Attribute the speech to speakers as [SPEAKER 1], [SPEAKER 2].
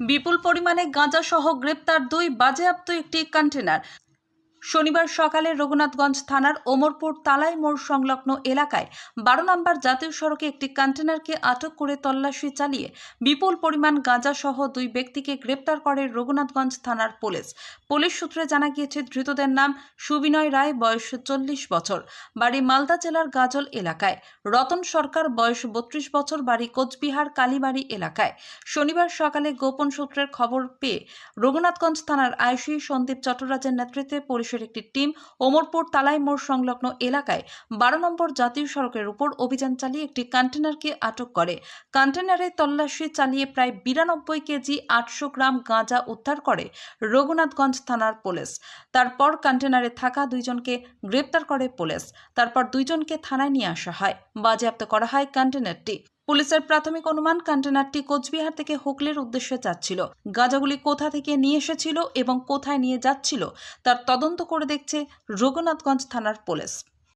[SPEAKER 1] বিপুল পরিমাণে গাঁজাসহ গ্রেপ্তার দুই বাজেয়াপ্ত একটি কন্টেনার শনিবার সকালে রঘুনাথগঞ্জ থানার ওমরপুর তালাই মোড় সংলগ্ন এলাকায় বারো নম্বর জাতীয় সড়কে একটি কন্টেনারকে আটক করে তল্লাশি চালিয়ে বিপুল পরিমাণ গাঁজা সহ দুই ব্যক্তিকে গ্রেপ্তার করে রঘুনাথগঞ্জ থানার পুলিশ। পুলিশ সূত্রে জানা গিয়েছে, ধৃতদের নাম সুবিনয় রায়, বয়স চল্লিশ বছর, বাড়ি মালদা জেলার গাজল এলাকায়। রতন সরকার, বয়স বত্রিশ বছর, বাড়ি কোচবিহার, কালীবাড়ি এলাকায়। শনিবার সকালে গোপন সূত্রের খবর পেয়ে রঘুনাথগঞ্জ থানার আইসি সন্দীপ চট্টরাজের নেতৃত্বে পুলিশের একটি টিম ওমরপুর তালাই মোড় সংলগ্ন এলাকায় বারো নম্বর জাতীয় সড়কের উপর অভিযান চালিয়ে একটি কন্টেনারকে আটক করে। কন্টেনারে তল্লাশি চালিয়ে প্রায় বিরানব্বই কেজি আটশো গ্রাম গাঁজা উদ্ধার করে রঘুনাথগঞ্জ থানার পুলিশ। তারপর কন্টেনারে থাকা দুইজনকে গ্রেপ্তার করে পুলিশ। তারপর দুইজনকে থানায় নিয়ে আসা হয়। বাজেয়াপ্ত করা হয় কন্টেনারটি। পুলিশের প্রাথমিক অনুমান কন্টেনারটি কোচবিহার থেকে হুগলির উদ্দেশ্যে যাচ্ছিল। গাঁজাগুলি কোথা থেকে নিয়ে এসেছিল এবং কোথায় নিয়ে যাচ্ছিল, তার তদন্ত করে দেখছে রঘুনাথগঞ্জ থানার পুলিশ।